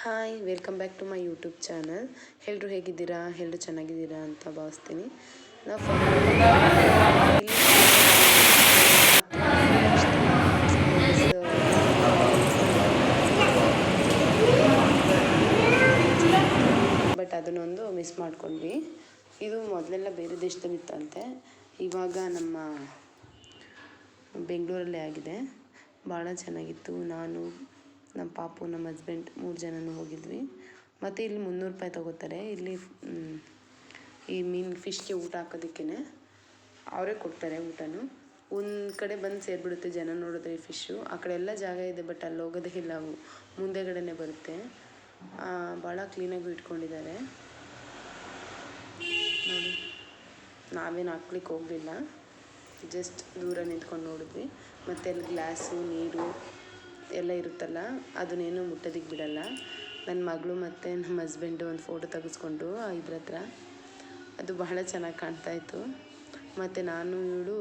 Hi welcome back to my YouTube channel ಎಲ್ಲರೂ ಹೇಗಿದ್ದೀರಾ? ಎಲ್ಲರೂ ಚೆನ್ನಾಗಿದ್ದೀರಾ ಅಂತ ಭಾವಿಸ್ತೀನಿ. ಬಟ್ ಅದನ್ನೊಂದು ಮಿಸ್ ಮಾಡ್ಕೊಂಡ್ವಿ. ಇದು ಮೊದಲೆಲ್ಲ ಬೇರೆ ದೇಶದಲ್ಲಿತ್ತಂತೆ ಇವಾಗ ನಮ್ಮ ಬೆಂಗಳೂರಲ್ಲೇ ಆಗಿದೆ. ಭಾಳ ಚೆನ್ನಾಗಿತ್ತು. ನಾನು ನಮ್ಮ ಪಾಪು, ನಮ್ಮ ಹಸ್ಬೆಂಡ್ ಮೂರು ಜನನೂ ಹೋಗಿದ್ವಿ. ಮತ್ತು ಇಲ್ಲಿ ಮುನ್ನೂರು ರೂಪಾಯಿ ತೊಗೋತಾರೆ. ಇಲ್ಲಿ ಈ ಮೀನು ಫಿಶ್ಗೆ ಊಟ ಹಾಕೋದಕ್ಕೇ ಅವರೇ ಕೊಡ್ತಾರೆ ಊಟನೂ. ಒಂದು ಕಡೆ ಬಂದು ಸೇರಿಬಿಡುತ್ತೆ ಜನ ನೋಡಿದ್ರೆ ಈ ಫಿಶ್ಶು. ಆ ಕಡೆ ಎಲ್ಲ ಜಾಗ ಇದೆ ಬಟ್ ಅಲ್ಲಿ ಹೋಗೋದೇ ಇಲ್ಲ ಅವು. ಮುಂದೆಗಡೆನೇ ಬರುತ್ತೆ. ಭಾಳ ಕ್ಲೀನಾಗೂ ಇಟ್ಕೊಂಡಿದ್ದಾರೆ. ನೋಡಿ, ನಾವೇನು ಹಾಕ್ಲಿಕ್ಕೆ ಹೋಗಲಿಲ್ಲ. ಜಸ್ಟ್ ದೂರ ನಿಂತ್ಕೊಂಡು ನೋಡಿದ್ವಿ. ಮತ್ತು ಅಲ್ಲಿ ಗ್ಲಾಸು, ನೀರು ಎಲ್ಲ ಇರುತ್ತಲ್ಲ, ಅದನ್ನೇನು ಮುಟ್ಟೋದಕ್ಕೆ ಬಿಡಲ್ಲ. ನನ್ನ ಮಗಳು ಮತ್ತು ನಮ್ಮ ಹಸ್ಬೆಂಡು ಒಂದು ಫೋಟೋ ತೆಗೆಸ್ಕೊಂಡು ಇದ್ರ ಹತ್ರ. ಅದು ಬಹಳ ಚೆನ್ನಾಗಿ ಕಾಣ್ತಾ ಇತ್ತು. ಮತ್ತು ನಾನು ಇವಳು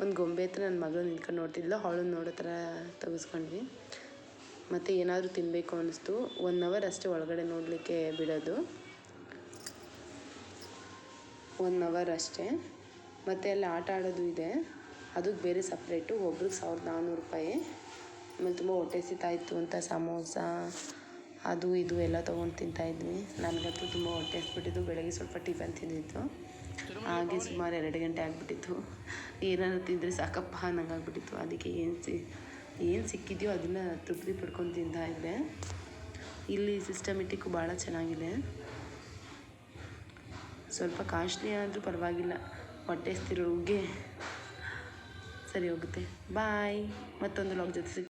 ಒಂದು ಗೊಂಬೆ ಹತ್ರ ನನ್ನ ಮಗಳು ನಿಂತ್ಕೊಂಡು ನೋಡ್ತಿದ್ಲು. ಅವಳು ನೋಡೋ ಥರ ತೆಗೆಸ್ಕೊಂಡ್ವಿ. ಮತ್ತು ಏನಾದರೂ ತಿನ್ನಬೇಕು ಅನ್ನಿಸ್ತು. ಒನ್ ಅವರ್ ಅಷ್ಟೇ ಒಳಗಡೆ ನೋಡಲಿಕ್ಕೆ ಬಿಡೋದು. ಒನ್ ಅವರ್ ಅಷ್ಟೇ. ಮತ್ತು ಅಲ್ಲಿ ಆಟ ಆಡೋದು ಇದೆ. ಅದಕ್ಕೆ ಬೇರೆ ಸಪ್ರೇಟು ಒಬ್ರಿಗೆ ಸಾವಿರದ ನಾನ್ನೂರು ರೂಪಾಯಿ. ಆಮೇಲೆ ತುಂಬ ಹೊಟ್ಟೆ ಹಸಿತಾ ಇತ್ತು ಅಂತ ಸಮೋಸ, ಅದು ಇದು ಎಲ್ಲ ತೊಗೊಂಡು ತಿಂತಾಯಿದ್ವಿ ನನಗಂತೂ ತುಂಬ ಹೊಟ್ಟೆ ಹಸ್ಬಿಟ್ಟಿದ್ದು ಬೆಳಗ್ಗೆ ಸ್ವಲ್ಪ ಟಿಫನ್ ತಿಂದಿತ್ತು. ಹಾಗೆ ಸುಮಾರು ಎರಡು ಗಂಟೆ ಆಗಿಬಿಟ್ಟಿತ್ತು. ಏನಾದ್ರು ತಿಂದರೆ ಸಾಕಪ್ಪ ಅನ್ನಂಗಾಗ್ಬಿಟ್ಟಿತ್ತು ಅದಕ್ಕೆ ಏನು ಸಿ, ಏನು ಸಿಕ್ಕಿದೆಯೋ ಅದನ್ನು ತೃಪ್ತಿ ಪಡ್ಕೊಂಡು ತಿಂತಾಯಿದ್ದೆ ಇಲ್ಲಿ ಸಿಸ್ಟಮೆಟಿಕ್ಕು ಭಾಳ ಚೆನ್ನಾಗಿದೆ. ಸ್ವಲ್ಪ ಕಾಸ್ಟ್ಲಿ ಆದರೂ ಪರವಾಗಿಲ್ಲ. ಹೊಟ್ಟೆ ಹಸ್ತಿರೋರಿಗೆ ಸರಿ ಹೋಗುತ್ತೆ. ಬಾಯ್ ಮತ್ತೊಂದು ಲಾಕ್ ಜೊತೆ